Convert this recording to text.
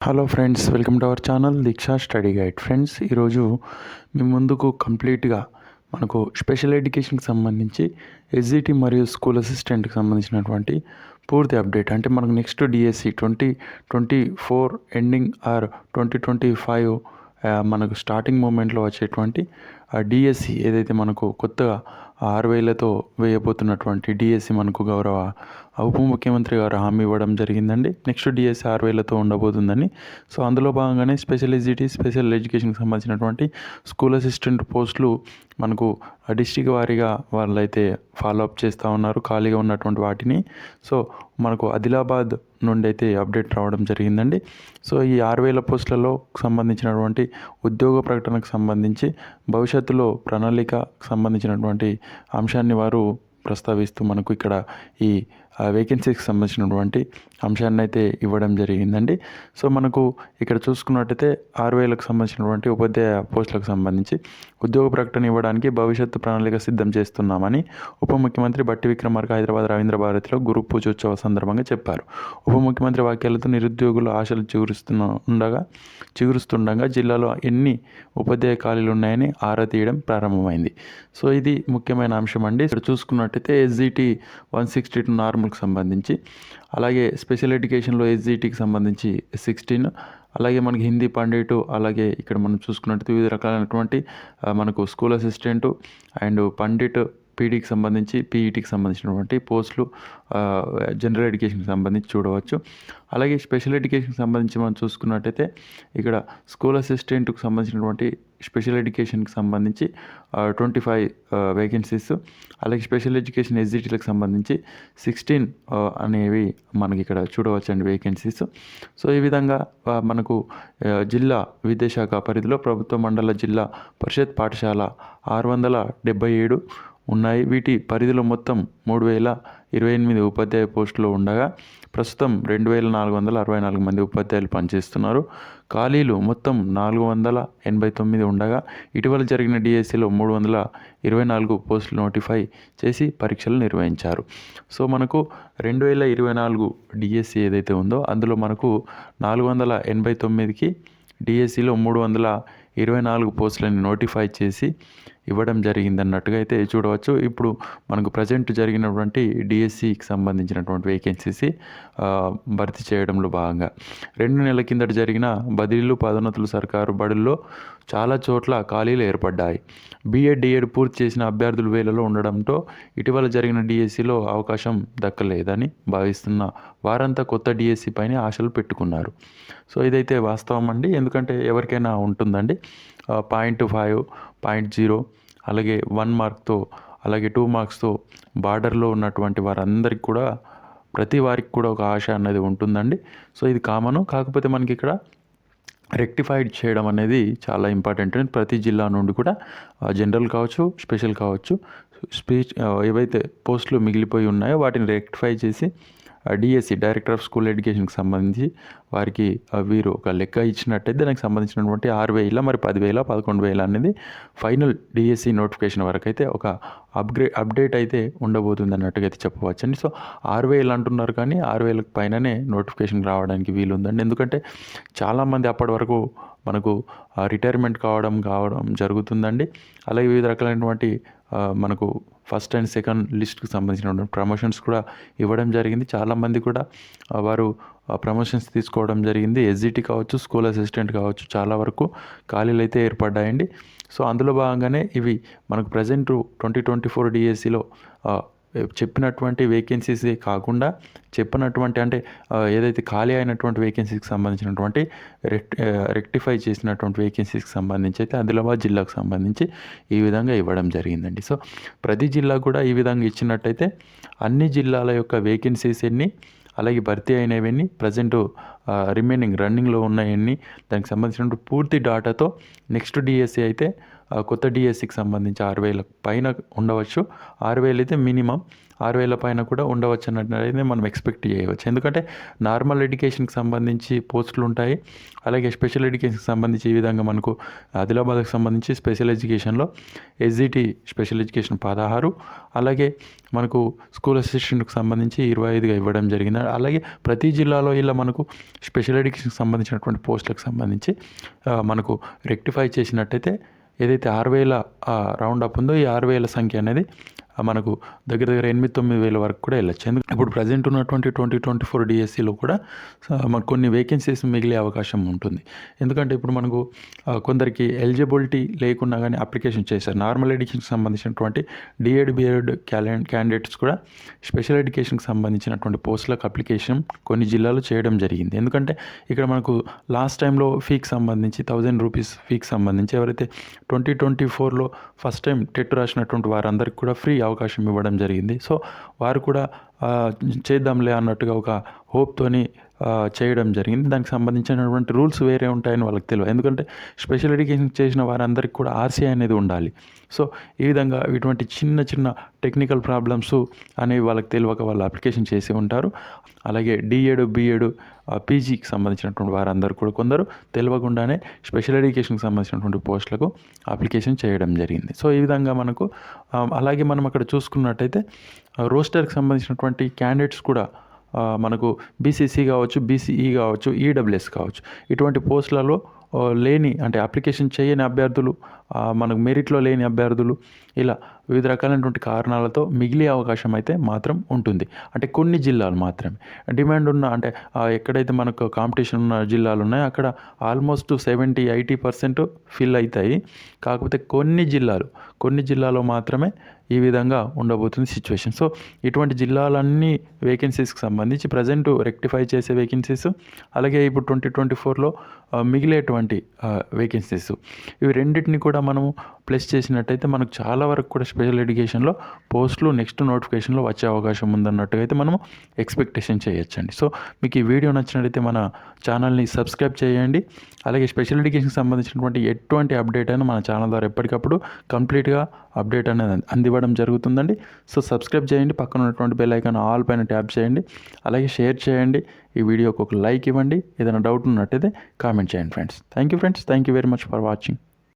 Hello friends welcome to our channel Deeksha study guide friends ఈరోజు మీ ముందుకు కంప్లీట్గా మనకు స్పెషల్ ఎడ్యుకేషన్కి సంబంధించి ఎస్జిటి మరియు స్కూల్ అసిస్టెంట్కి సంబంధించినటువంటి పూర్తి అప్డేట్ అంటే మనకు next DSC twenty twenty four ending or twenty twenty five మనకు స్టార్టింగ్ మూమెంట్లో వచ్చేటువంటి డిఎస్సి ఏదైతే మనకు కొత్తగా ఆరు వేలతో వేయబోతున్నటువంటి డిఎస్సి మనకు గౌరవ ఉప ముఖ్యమంత్రి గారు హామీ ఇవ్వడం జరిగిందండి. నెక్స్ట్ డిఎస్సి ఆరు వేలతో ఉండబోతుందని. సో అందులో భాగంగానే స్పెషల్ ఎడ్జిటీ స్పెషల్ ఎడ్యుకేషన్కి సంబంధించినటువంటి స్కూల్ అసిస్టెంట్ పోస్టులు మనకు డిస్టిక్ వారీగా వాళ్ళైతే ఫాలో అప్ చేస్తూ ఉన్నారు ఖాళీగా ఉన్నటువంటి వాటిని. సో మనకు ఆదిలాబాద్ నుండి అయితే అప్డేట్ రావడం జరిగిందండి. సో ఈ ఆరు వేల పోస్టులలో సంబంధించినటువంటి ఉద్యోగ ప్రకటనకు సంబంధించి భవిష్యత్తులో ప్రణాళిక సంబంధించినటువంటి అంశాన్ని వారు ప్రస్తావిస్తూ మనకు ఇక్కడ ఈ వేకెన్సీకి సంబంధించినటువంటి అంశాన్ని అయితే ఇవ్వడం జరిగిందండి. సో మనకు ఇక్కడ చూసుకున్నట్టయితే ఆరు వేలకు సంబంధించినటువంటి ఉపాధ్యాయ పోస్టులకు సంబంధించి ఉద్యోగ ప్రకటన ఇవ్వడానికి భవిష్యత్తు ప్రణాళిక సిద్ధం చేస్తున్నామని ఉప ముఖ్యమంత్రి బట్టి విక్రమార్క హైదరాబాద్ రవీంద్ర భారతిలో గురు పూజోత్సవ సందర్భంగా చెప్పారు. ఉప ముఖ్యమంత్రి వాక్యాలతో నిరుద్యోగులు ఆశలు చిగురుస్తున్న ఉండగా చిగురుస్తుండగా జిల్లాలో ఎన్ని ఉపాధ్యాయ ఖాళీలు ఉన్నాయని ఆరా తీయడం ప్రారంభమైంది. సో ఇది ముఖ్యమైన అంశం అండి ఇక్కడ చూసుకున్నట్టయితే ఎస్జిటి వన్ సిక్స్టీ టూ నార్మల్కి సంబంధించి అలాగే స్పెషల్ ఎడ్యుకేషన్లో ఎస్జిటికి సంబంధించి సిక్స్టీన్ అలాగే మనకి హిందీ పండిట్ అలాగే ఇక్కడ మనం చూసుకున్నట్టు వివిధ రకాలైనటువంటి మనకు స్కూల్ అసిస్టెంట్ అండ్ పండిట్ పీడీకి సంబంధించి పీఈటీకి సంబంధించినటువంటి పోస్టులు జనరల్ ఎడ్యుకేషన్కి సంబంధించి చూడవచ్చు. అలాగే స్పెషల్ ఎడ్యుకేషన్కి సంబంధించి మనం చూసుకున్నట్టయితే ఇక్కడ స్కూల్ అసిస్టెంట్కి సంబంధించినటువంటి స్పెషల్ ఎడ్యుకేషన్కి సంబంధించి ట్వంటీ ఫైవ్ వేకెన్సీస్ అలాగే స్పెషల్ ఎడ్యుకేషన్ ఎస్జిటీలకు సంబంధించి సిక్స్టీన్ అనేవి మనకి ఇక్కడ చూడవచ్చండి వేకెన్సీస్ సో ఈ విధంగా మనకు జిల్లా విద్యాశాఖ పరిధిలో ప్రభుత్వ మండల జిల్లా పరిషత్ పాఠశాల ఆరు వందల డెబ్బై ఏడు ఉన్నాయి. వీటి పరిధిలో మొత్తం మూడు వేల ఇరవై ఎనిమిది ఉపాధ్యాయ పోస్టులు ఉండగా ప్రస్తుతం రెండు వేల నాలుగు వందల అరవై నాలుగు మంది ఉపాధ్యాయులు పనిచేస్తున్నారు. ఖాళీలు మొత్తం నాలుగు వందల ఎనభై తొమ్మిది ఉండగా ఇటీవల జరిగిన డిఎస్సిలో మూడు వందల ఇరవై నాలుగు పోస్టులు నోటిఫై చేసి పరీక్షలు నిర్వహించారు. సో మనకు రెండు వేల ఇరవై నాలుగు డిఎస్సి ఏదైతే ఉందో అందులో మనకు నాలుగు వందల ఎనభై తొమ్మిదికి డిఎస్సిలో మూడు వందల ఇరవై నాలుగు పోస్టులని నోటిఫై చేసి ఇవ్వడం జరిగిందన్నట్టుగా అయితే చూడవచ్చు. ఇప్పుడు మనకు ప్రజెంట్ జరిగినటువంటి డిఎస్సికి సంబంధించినటువంటి వేకెన్సీస్ భర్తీ చేయడంలో భాగంగా రెండు నెలల కిందట జరిగిన బదిలీలు పదోన్నతులు సర్కారు బడుల్లో చాలా చోట్ల ఖాళీలు ఏర్పడ్డాయి. బీఎడ్ డిఎడ్ పూర్తి చేసిన అభ్యర్థులు వేలలో ఉండడంతో ఇటీవల జరిగిన డిఎస్సిలో అవకాశం దక్కలేదని భావిస్తున్న వారంతా కొత్త డిఎస్సి పైన ఆశలు పెట్టుకున్నారు. సో ఇదైతే వాస్తవం అండి. ఎందుకంటే ఎవరికైనా ఉంటుందండి. పాయింట్ ఫైవ్ పాయింట్ జీరో అలాగే వన్ మార్క్తో అలాగే టూ మార్క్స్తో బార్డర్లో ఉన్నటువంటి వారందరికీ కూడా ప్రతి వారికి కూడా ఒక ఆశ అన్నది ఉంటుందండి. సో ఇది కామను. కాకపోతే మనకి ఇక్కడ రెక్టిఫైడ్ చేయడం అనేది చాలా ఇంపార్టెంట్ అండ్ ప్రతి జిల్లా నుండి కూడా జనరల్ కావచ్చు స్పెషల్ కావచ్చు స్పీచ్ ఏవైతే పోస్టులు మిగిలిపోయి ఉన్నాయో వాటిని రెక్టిఫై చేసి డిఎస్సి డైరెక్టర్ ఆఫ్ స్కూల్ ఎడ్యుకేషన్కి సంబంధించి వారికి వీరు ఒక లెక్క ఇచ్చినట్టయితే దానికి సంబంధించినటువంటి ఆరు వేల మరి పదివేల పదకొండు వేల అనేది ఫైనల్ డిఎస్సి నోటిఫికేషన్ వరకు అయితే ఒక అప్గ్రేడ్ అప్డేట్ అయితే ఉండబోతుంది అన్నట్టుగా అయితే చెప్పవచ్చండి. సో ఆరు వేలు అంటున్నారు కానీ ఆరు వేలకు పైననే నోటిఫికేషన్ రావడానికి వీలు ఉందండి ఎందుకంటే చాలామంది అప్పటి వరకు మనకు రిటైర్మెంట్ కావడం కావడం జరుగుతుందండి. అలాగే వివిధ రకాలైనటువంటి మనకు ఫస్ట్ అండ్ సెకండ్ లిస్ట్కి సంబంధించినటువంటి ప్రమోషన్స్ కూడా ఇవ్వడం జరిగింది. చాలామంది కూడా వారు ప్రమోషన్స్ తీసుకోవడం జరిగింది. ఎస్జిటి కావచ్చు స్కూల్ అసిస్టెంట్ కావచ్చు చాలా వరకు ఖాళీలు అయితే ఏర్పడ్డాయండి. సో అందులో భాగంగానే ఇవి మనకు ప్రజెంట్ ట్వంటీ ట్వంటీ ఫోర్ డిఎస్సిలో చెప్పినటువంటి వేకెన్సీసే కాకుండా చెప్పినటువంటి అంటే ఏదైతే ఖాళీ అయినటువంటి వేకెన్సీకి సంబంధించినటువంటి రెక్ట్ రెక్టిఫై చేసినటువంటి వేకెన్సీకి సంబంధించి అయితే ఆదిలాబాద్ జిల్లాకు సంబంధించి ఈ విధంగా ఇవ్వడం జరిగిందండి. సో ప్రతి జిల్లా కూడా ఈ విధంగా ఇచ్చినట్టయితే అన్ని జిల్లాల యొక్క వేకెన్సీస్ ఎన్ని అలాగే భర్తీ అయినవన్నీ ప్రజెంట్ రిమైనింగ్ రన్నింగ్లో ఉన్నాయన్నీ దానికి సంబంధించిన పూర్తి డాటాతో నెక్స్ట్ డిఎస్సి అయితే కొత్త డిఎస్సికి సంబంధించి ఆరు వేల పైన ఉండవచ్చు. ఆరు వేలు అయితే మినిమం. ఆరు వేల పైన కూడా ఉండవచ్చు అన్నట్టు మనం ఎక్స్పెక్ట్ చేయవచ్చు. ఎందుకంటే నార్మల్ ఎడ్యుకేషన్కి సంబంధించి పోస్టులు ఉంటాయి. అలాగే స్పెషల్ ఎడ్యుకేషన్కి సంబంధించి ఈ విధంగా మనకు ఆదిలాబాద్కి సంబంధించి స్పెషల్ ఎడ్యుకేషన్లో ఎస్జిటి స్పెషల్ ఎడ్యుకేషన్ పదహారు. అలాగే మనకు స్కూల్ అసిస్టెంట్కి సంబంధించి ఇరవై ఐదుగా ఇవ్వడం జరిగింది. అలాగే ప్రతి జిల్లాలో ఇలా మనకు స్పెషల్ ఎడ్యుకేషన్కి సంబంధించినటువంటి పోస్టులకు సంబంధించి మనకు రెక్టిఫై చేసినట్టయితే ఏదైతే ఆరు వేల రౌండ్ అప్ ఉందో ఈ ఆరు వేల సంఖ్య అనేది మనకు దగ్గర దగ్గర ఎనిమిది తొమ్మిది వేల వరకు కూడా వెళ్ళచ్చు. ఎందుకంటే ఇప్పుడు ప్రజెంట్ ఉన్నటువంటి ట్వంటీ ట్వంటీ ఫోర్ డిఎస్సిలో కూడా మనకు కొన్ని వేకెన్సీస్ మిగిలే అవకాశం ఉంటుంది. ఎందుకంటే ఇప్పుడు మనకు కొందరికి ఎలిజిబిలిటీ లేకున్నా కానీ అప్లికేషన్ చేశారు. నార్మల్ ఎడ్యుకేషన్కి సంబంధించినటువంటి డిఎడ్ బిఎడ్ క్యాలెండ్ క్యాండిడేట్స్ కూడా స్పెషల్ ఎడ్యుకేషన్కి సంబంధించినటువంటి పోస్టులకు అప్లికేషన్ కొన్ని జిల్లాలు చేయడం జరిగింది. ఎందుకంటే ఇక్కడ మనకు లాస్ట్ టైంలో ఫీకి సంబంధించి థౌజండ్ రూపీస్ ఫీకి సంబంధించి ఎవరైతే ట్వంటీ ట్వంటీ ఫోర్లో ఫస్ట్ టైం టెట్ రాసినటువంటి వారందరికీ కూడా ఫ్రీ అవకాశం ఇవ్వడం జరిగింది. సో వారు కూడా చేద్దాంలే అన్నట్టుగా ఒక హోప్తోని చేయడం జరిగింది. దానికి సంబంధించినటువంటి రూల్స్ వేరే ఉంటాయని వాళ్ళకి తెలియదు. ఎందుకంటే స్పెషల్ ఎడ్యుకేషన్ చేసిన వారందరికీ కూడా ఆర్సీఐ అనేది ఉండాలి. సో ఈ విధంగా ఇటువంటి చిన్న చిన్న టెక్నికల్ ప్రాబ్లమ్స్ అనేవి వాళ్ళకి తెలియక వాళ్ళు అప్లికేషన్ చేసి ఉంటారు. అలాగే డిఎడ్ బిఏడు పీజీకి సంబంధించినటువంటి వారందరూ కూడా కొందరు తెలియకుండానే స్పెషల్ ఎడ్యుకేషన్కి సంబంధించినటువంటి పోస్టులకు అప్లికేషన్ చేయడం జరిగింది. సో ఈ విధంగా మనకు అలాగే మనం అక్కడ చూసుకున్నట్టయితే రోస్టర్కి సంబంధించినటువంటి క్యాండిడేట్స్ కూడా మనకు బీసీసీ కావచ్చు బీసీఈ కావచ్చు ఈడబ్ల్యూఎస్ కావచ్చు. ఇటువంటి పోస్టులలో లేని అంటే అప్లికేషన్ చేయని అభ్యర్థులు మనకు మెరిట్లో లేని అభ్యర్థులు ఇలా వివిధ రకాలైనటువంటి కారణాలతో మిగిలే అవకాశం అయితే మాత్రం ఉంటుంది. అంటే కొన్ని జిల్లాలు మాత్రమే. డిమాండ్ ఉన్న అంటే ఎక్కడైతే మనకు కాంపిటీషన్ ఉన్న జిల్లాలు ఉన్నాయో అక్కడ almost seventy eighty percent fill అవుతాయి. కాకపోతే కొన్ని జిల్లాలు కొన్ని జిల్లాలో మాత్రమే ఈ విధంగా ఉండబోతుంది సిచ్యువేషన్. సో ఇటువంటి జిల్లాలన్నీ వేకెన్సీస్కి సంబంధించి ప్రజెంట్ రెక్టిఫై చేసే వేకెన్సీస్ అలాగే ఇప్పుడు ట్వంటీ ట్వంటీ ఫోర్లో మిగిలేటువంటి వేకెన్సీస్. ఇవి రెండింటిని కూడా మనము ప్లస్ చేసినట్టయితే మనకు చాలా వరకు కూడా స్పెషల్ ఎడ్యుకేషన్లో పోస్టులు నెక్స్ట్ నోటిఫికేషన్లో వచ్చే అవకాశం ఉందన్నట్టుగా అయితే మనము ఎక్స్పెక్టేషన్ చేయొచ్చండి. సో మీకు ఈ వీడియో నచ్చినట్టయితే మన ఛానల్ని సబ్స్క్రైబ్ చేయండి. అలాగే స్పెషల్ ఎడ్యుకేషన్కి సంబంధించినటువంటి ఎటువంటి అప్డేట్ అయినా మన ఛానల్ ద్వారా ఎప్పటికప్పుడు కంప్లీట్గా అప్డేట్ అనేది అందివ్వడం జరుగుతుందండి. సో సబ్స్క్రైబ్ చేయండి. పక్కన ఉన్నటువంటి బెల్ ఐకాన్ ఆల్ పైన ట్యాప్ చేయండి. అలాగే షేర్ చేయండి. ఈ వీడియోకి ఒక లైక్ ఇవ్వండి. ఏదైనా డౌట్ ఉన్నట్టయితే కామెంట్ చేయండి friends. Thank you friends. Thank you very much for watching.